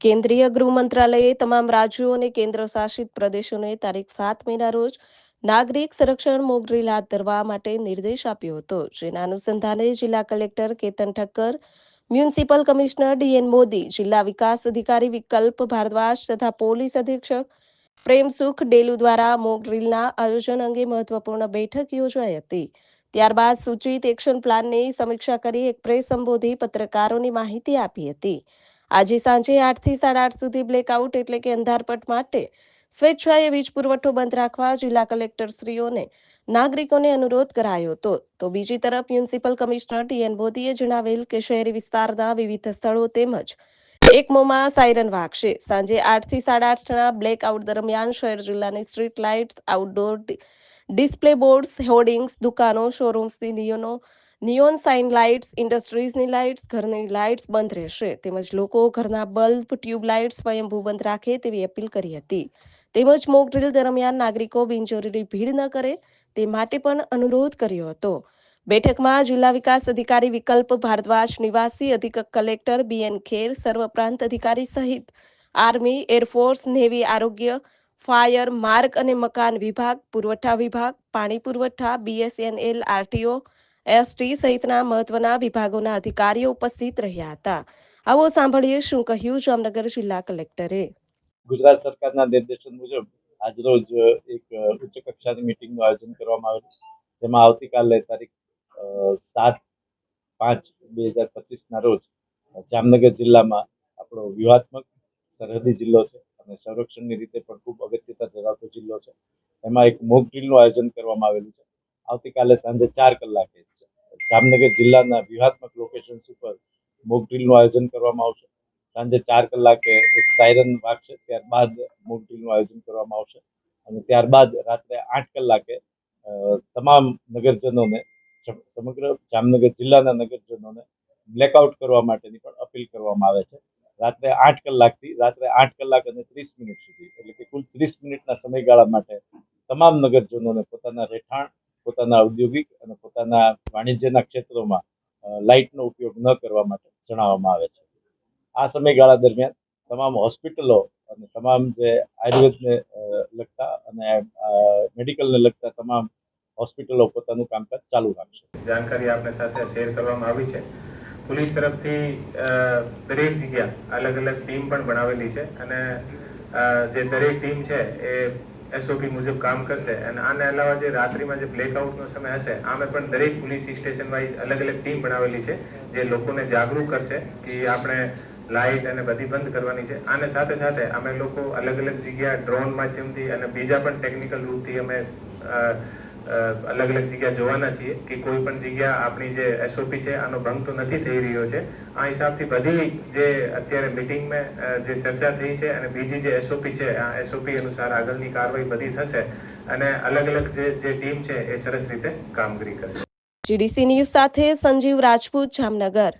કેન્દ્રીય ગૃહ મંત્રાલયે તમામ રાજ્યો અને કેન્દ્ર શાસિત પ્રદેશોને તારીખ સાત મેના રોજ નાગરિક સંરક્ષણ મોગડ્રીલ હાથ ધરવા માટે નિર્દેશ આપ્યો હતો. જેના અનુસંધાને જિલ્લા collector Ketan Thakkar, municipal commissioner D N Modi, જિલ્લા વિકાસ અધિકારી વિકલ્પ ભારદ્વાજ તથા પોલીસ અધિક્ષક પ્રેમસુખ ડેલુ દ્વારા મોક ડ્રીલના આયોજન અંગે મહત્વપૂર્ણ બેઠક યોજાઈ હતી. ત્યારબાદ સૂચિત એક્શન પ્લાનની સમીક્ષા કરી એક પ્રેસ સંબોધી પત્રકારોને માહિતી આપી હતી. આજે સાંજે આઠથી સાડા આઠ સુધી બ્લેકઆઉટ એટલે કે અંધારપટ માટે સ્વેચ્છાએ વીજ પુરવઠો બંધ રાખવા જિલ્લા કલેક્ટરશ્રીઓને, નાગરિકોને અનુરોધ કરાયો હતો. તો બીજી તરફ મ્યુનિસિપલ કમિશનર ટીએન મોદીએ જણાવેલ કે શહેરી વિસ્તારના વિવિધ સ્થળો તેમજ એકમોમાં સાયરન વાગશે. સાંજે આઠથી સાડા આઠના બ્લેકઆઉટ દરમિયાન શહેર જિલ્લાની street lights outdoor display boards hoardings દુકાનો શોરૂમ્સની નિયનો નિયોન સાઇન લાઇટ્સ ઇન્ડસ્ટ્રીઝની લાઇટ્સ ઘરની લાઇટ્સ બંધ રહેશે. તેમજ લોકો ઘરના બલ્બ ટ્યુબ લાઇટ્સ સ્વયંભૂ બંધ રાખે તેવી અપીલ કરી હતી. તેમજ મોક ડ્રીલ દરમિયાન નાગરિકો બિનજરૂરી ભીડ ન કરે તે માટે પણ અનુરોધ કર્યો હતો. બેઠકમાં જિલ્લા વિકાસ અધિકારી વિકલ્પ ભારદ્વાજ, નિવાસી અધિક કલેક્ટર બીએન ખેર, સર્વ પ્રાંત અધિકારી સહિત આર્મી એરફોર્સ નેવી આરોગ્ય ફાયર માર્ગ અને મકાન વિભાગ, પુરવઠા વિભાગ, પાણી પુરવઠા બીએસએનએલ આરટીઓ એસટી સહિતના મહત્વના વિભાગોના અધિકારીઓ ઉપસ્થિત રહ્યા હતા. આવો સાંભળીએ શું કહ્યું જામનગર જિલ્લા કલેક્ટરે. ગુજરાત સરકારના નિર્દેશન મુજબ આજરોજ એક ઉચ્ચ કક્ષાની મિટિંગનું આયોજન કરવામાં આવેલું. જેમાં આવતીકાલે તારીખ સાત પાંચ બે હજાર પચીસના રોજ જામનગર જિલ્લામાં આપણો વ્યૂહાત્મક સરહદી જિલ્લો છે અને સંરક્ષણની રીતે પણ ખૂબ અગત્યતા ધરાવતો જિલ્લો છે. એમાં એક મોક ડ્રીલનું આયોજન કરવામાં આવેલું છે. આવતીકાલે સાંજે ચાર કલાકે જામનગર જિલ્લાના વ્યૂહાત્મક લોકેશન્સ ઉપર મોક ડ્રીલનું આયોજન કરવામાં આવશે. સાંજે ચાર કલાકે એક સાયરન વાગશે, ત્યારબાદ મોક ડ્રીલનું આયોજન કરવામાં આવશે અને ત્યારબાદ રાત્રે આઠ કલાકે તમામ નગરજનોને સમગ્ર જામનગર જિલ્લાના નગરજનોને બ્લેકઆઉટ કરવા માટેની પણ અપીલ કરવામાં આવે છે. રાત્રે આઠ કલાકથી, રાત્રે આઠ કલાક અને ત્રીસ મિનિટ સુધી, એટલે કે કુલ ત્રીસ મિનિટના સમયગાળા માટે તમામ નગરજનોને પોતાના રહેઠાણ પોતાના ઔદ્યોગિક અને પોતાના વાણિજ્યના ક્ષેત્રોમાં લાઇટનો ઉપયોગ ન કરવા માટે જણાવવામાં આવે છે. આ સમયગાળા દરમિયાન તમામ હોસ્પિટલો અને તમામ જે આયુર્વેદને લગતા અને મેડિકલને લગતા તમામ હોસ્પિટલો પોતાનું કામકાજ ચાલુ રાખશે. જાણકારી આપને સાથે શેર કરવામાં આવી છે. પોલીસ તરફથી દરેક જગ્યા અલગ અલગ ટીમ પણ બનાવેલી છે અને જે દરેક ટીમ છે એ એસઓપી મુજબ કામ કરશે અને આને અલાવા જે રાત્રિમાં જે બ્લેકઆઉટનો સમય હશે, આમે પણ દરેક પોલીસ સ્ટેશન વાઇઝ અલગ અલગ ટીમ બનાવેલી છે, જે લોકોને જાગૃત કરશે કે આપણે લાઇટ અને બધી બંધ કરવાની છે. આને સાથે સાથે અમે લોકો અલગ અલગ જગ્યા ડ્રોન માધ્યમથી અને બીજા પણ ટેકનિકલ રૂપથી અમે અલગ અલગ જગ્યા જોવાના છીએ કે કોઈ પણ જગ્યા આપણી જે એસઓપી છે, આનો ભંગ તો નથી થઈ રહ્યો છે. આ હિસાબથી બધી જે અત્યારે મિટિંગમાં જે ચર્ચા થઈ છે અને બીજી જે એસઓપી છે, આ એસઓપી અનુસાર આગળની કાર્યવાહી બધી થશે અને અલગ અલગ જે ટીમ છે એ સરસ રીતે કામગીરી કરશે. જીડીસી ન્યૂઝ સાથે સંજીવ રાજપૂત, જામનગર.